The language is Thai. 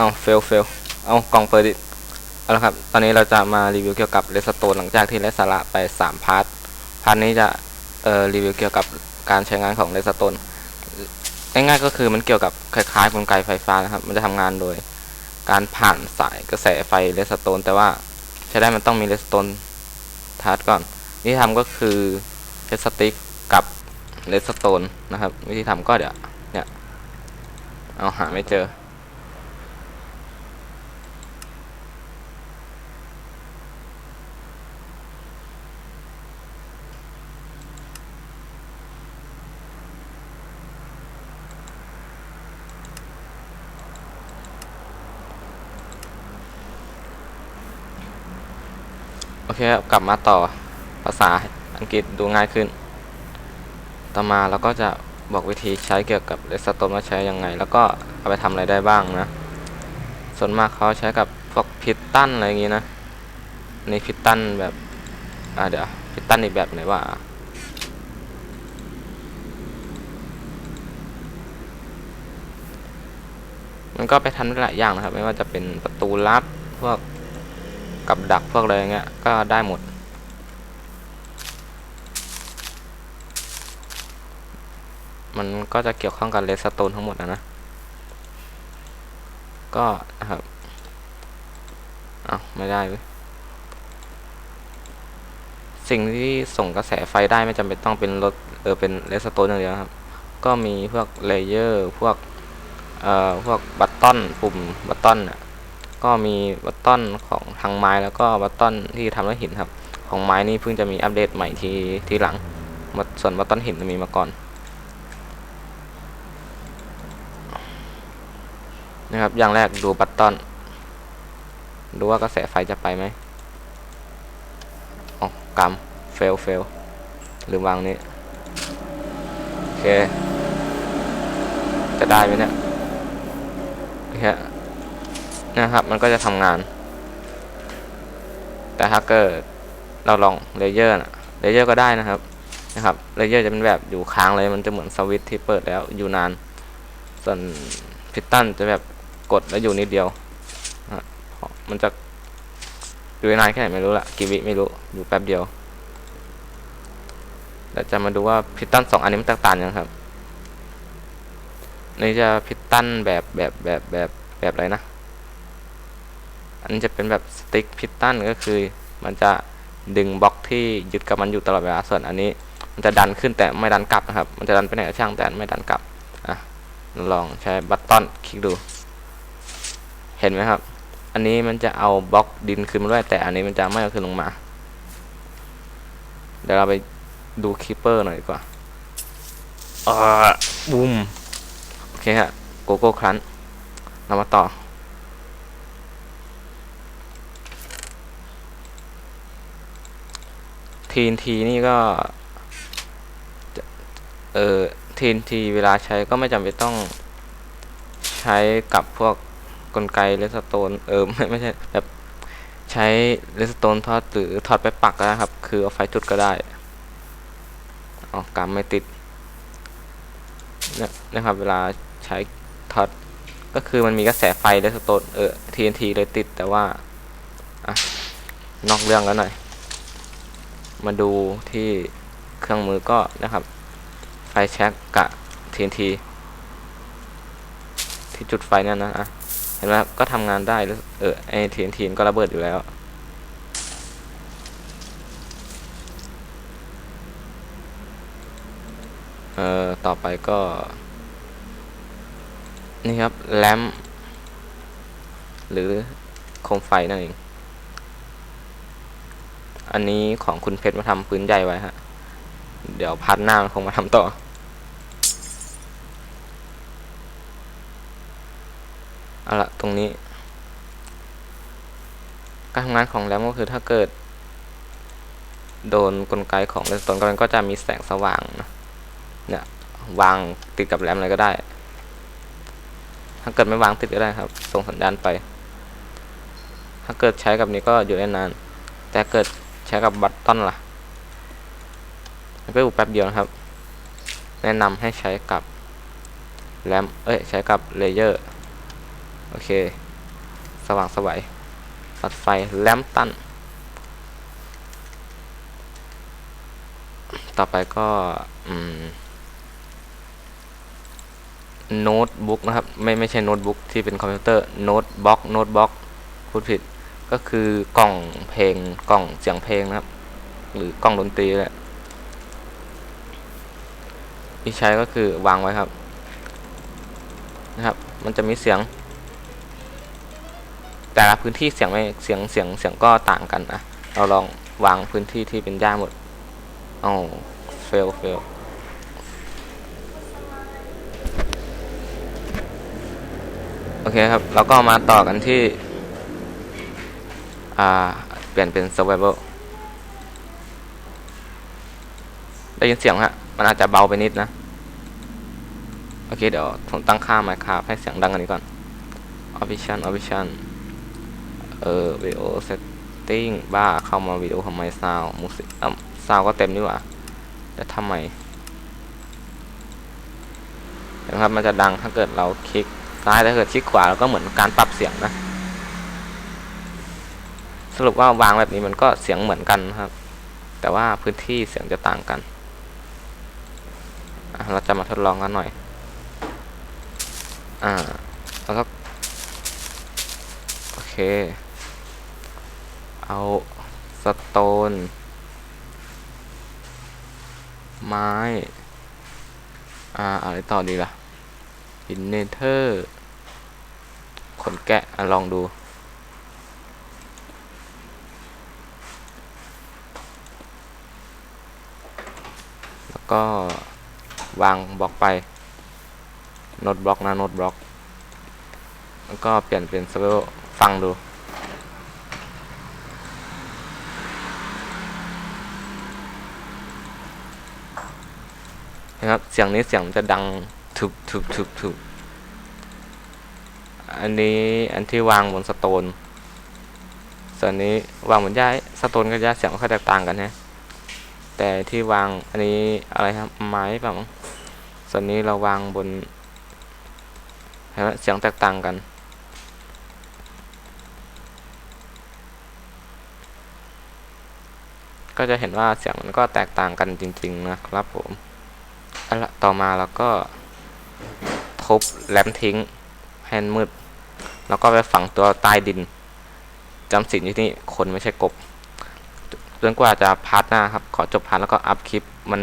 เอาเฟลเฟลเอากล่องเปิดดิเอาละครับ ตอนนี้เราจะมารีวิวเกี่ยวกับเรสโตนหลังจากที่ไร้สาระไป 3 พาร์ท พาร์ทนี้จะเอ่อรีวิวเกี่ยวกับการใช้งานของเรสโตนง่ายๆก็คือมันเกี่ยวกับคล้ายๆกลไกไฟฟ้านะครับ มันจะทำงานโดย การผ่านสายกระแสไฟเรสโตนแต่ว่าใช้ได้มันต้องมีเรสโตนทาร์ก่อนวิธีทำก็คือเพชรสติกกับเรสโตนนะครับ วิธีทำก็เดี๋ยวเนี่ย เอาหาไม่เจอ โอเคครับกลับมาต่อภาษาอังกฤษดูง่ายขึ้น ต่อมาเราก็จะบอกวิธีใช้เกี่ยวกับเรสโตนว่าใช้ยังไง แล้วก็เอาไปทำอะไรได้บ้างนะ ส่วนมากเขาใช้กับพวกพิตตันอะไรอย่างงี้นะในพิตตันแบบอ่าเดี๋ยวพิตตันอีกแบบไหนว่ามันก็ไปทำได้หลายอย่างนะครับ ไม่ว่าจะเป็นประตูลับพวก กับดักพวกอะไรเงี้ยก็ได้หมด มันก็จะเกี่ยวข้องกับเลสโตนทั้งหมดนะนะ ก็นะครับเอาไม่ได้เว้ยสิ่งที่ส่งกระแสไฟได้ไม่จำเป็นต้องเป็นรถเออเป็นเลสโตนอย่างเดียวครับ ก็มีพวกเลเยอร์พวกเอ่อพวกบัตตอนปุ่มบัตตอนน่ะ ก็มีบัตตอนของทางไม้แล้วก็บัตตอนที่ทำด้วยหินครับ ของไม้นี่เพิ่งจะมีอัปเดตใหม่ทีทีหลังส่วนบัตตอนหินมีมาก่อนนะครับอย่างแรกดูบัตตอนดูว่ากระแสไฟจะไปไหมอ๋อกำเฟลเฟลหรือวางนี้โอเค จะได้ไหมเนี่ยโอเค นะครับ มันก็จะทำงาน แต่ถ้าเกิดเราลองเลเยอร์นะเลเยอร์ก็ได้นะครับนะครับเลเยอร์จะเป็นแบบอยู่ค้างเลยมันจะเหมือนสวิตที่เปิดแล้วอยู่นาน ส่วนพิตตันจะแบบกดแล้วอยู่นิดเดียวมันจะอยู่นานแค่ไหนไม่รู้ละกี่วิไม่รู้อยู่แป๊บเดียวเราจะมาดูว่าพิตตันสองอันนี้มันแตกต่างยังครับนี่จะพิตตันแบบแบบแบบแบบแบบอะไรนะ อันนี้จะเป็นแบบสติ๊กพิตตันก็คือ มันจะดึงบล็อกที่ยึดกับมันอยู่ตลอดเวลาส่วนอันนี้ มันจะดันขึ้นแต่ไม่ดันกลับนะครับ มันจะดันไปไหนก็ช่างแต่ไม่ดันกลับอะลองใช้บัตตอนคลิกดู เห็นไหมครับ อันนี้มันจะเอาบล็อกดินขึ้นมาด้วย แต่อันนี้มันจะไม่เอาขึ้นลงมา เดี๋ยวเราไปดูคีเปอร์หน่อยดีกว่าอ่าบูมโอเคฮะโกโก้ครั้นเรามาต่อ ทีนทีนี่ก็ เออทีนทีเวลาใช้ก็ไม่จำเป็นต้องใช้กับพวกกลไกเลสโตน เออ ไม่ไม่ใช่แบบใช้เลสโตนทอดหรือถอดไปปักก็ได้ครับ คือเอาไฟจุดก็ได้เอ๋อกำไม่ติดเนี่ยนะครับ เวลาใช้ถอดก็คือมันมีกระแสไฟเลสโตนเออ TNT เลยติดแต่ว่า อะ นอกเรื่องแล้วหน่อย มาดูที่เครื่องมือก็นะครับ ไฟแช็กกะ TNT ที่จุดไฟนั่นนะอะเห็นไหมก็ทำงานได้แล้วเออไอ TNT มันก็ระเบิดอยู่แล้วเอ่อต่อไปก็ นี่ครับแลมหรือโคมไฟนั่นเอง อันนี้ของคุณเพชรมาทำพื้นใหญ่ไว้ฮะ เดี๋ยวพัดหน้ามันคงมาทำต่อ เอาละตรงนี้ การทำงานของแรมก็คือถ้าเกิด โดนกลไกของเลนส์ตนก็จะมีแสงสว่างนะเนี่ยวางติดกับแรมอะไรก็ได้ ถ้าเกิดไม่วางติดก็ได้ครับ ส่งสัญญาณไป ถ้าเกิดใช้กับนี้ก็อยู่ได้นาน แต่เกิด ใช้กับบัตตอนล่ะก็อยู่แป๊บเดียวนะครับ แนะนำให้ใช้กับแรมเอ้ยใช้กับเลเยอร์โอเค สว่างสวัยตัดไฟแลมตันต่อไปก็โน้ตบุ๊กนะครับ ไม่ไม่ใช่โน้ตบุ๊กที่เป็นคอมพิวเตอร์โน้ตบ็อกโน้ตบ็อกพูดผิด ก็คือกล่องเพลงกล่องเสียงเพลงนะครับ หรือกล่องดนตรีแหละที่ใช้ก็คือวางไว้ครับนะครับ มันจะมีเสียง แต่ละพื้นที่เสียงไม่เสียงเสียงเสียงก็ต่างกันนะเราลองวางพื้นที่ที่เป็นหญ้าหมดโอ๋อเฟลเฟลโอเคครับเราก็มาต่อกันที่ อ่าเปลี่ยนเป็น survival ได้ยินเสียงฮะ มันอาจจะเบาไปนิดนะ โอเค เดี๋ยวผมตั้งค่า Minecraft ให้เสียงดังกันนี้ก่อน Option Option เออ Video Setting บ้า เข้ามาวิดีโอทำไม Sound มูสิกอะ Sound ก็เต็มนี่หว่า แต่ทำไมนะครับ มันจะดังถ้าเกิดเราคลิกซ้ายถ้าเกิดคลิกขวาแล้วก็เหมือนการปรับเสียงนะ สรุปว่าวางแบบนี้มันก็เสียงเหมือนกันนะครับ แต่ว่าพื้นที่เสียงจะต่างกัน เราจะมาทดลองกันหน่อย อ่า แล้วก็ โอเค เอาสโตน ไม้ อ่า อะไรต่อดีล่ะหินเนเธอร์ ขนแกะอะลองดู ก็วางบล็อกไปโน้ตบล็อกนะโน้ตบล็อกแล้วก็เปลี่ยนเป็นเซเวลฟังดูนะครับเสียงนี้เสียงจะดังถึบถึบถึบถึบอันนี้อันที่วางบนสโตน ส่วนนี้วางบนหญ้าสโตนกับหญ้าเสียงก็ค่อยแตกต่างกันนะ แต่ที่วางอันนี้อะไรครับไม้เปล่ามั้งส่วนนี้เราวางบนเห็นไหมเสียงแตกต่างกัน ก็จะเห็นว่าเสียงมันก็แตกต่างกันจริง ๆ นะครับผมเอาละต่อมาเราก็ทุบแรมทิ้งให้มันมืด แล้วก็ไปฝังตัวใต้ดินจำสิ่งที่นี่คนไม่ใช่กบ จนกว่าจะพาร์ทหน้าครับ ขอจบพาร์ทแล้วก็อัพคลิปมัน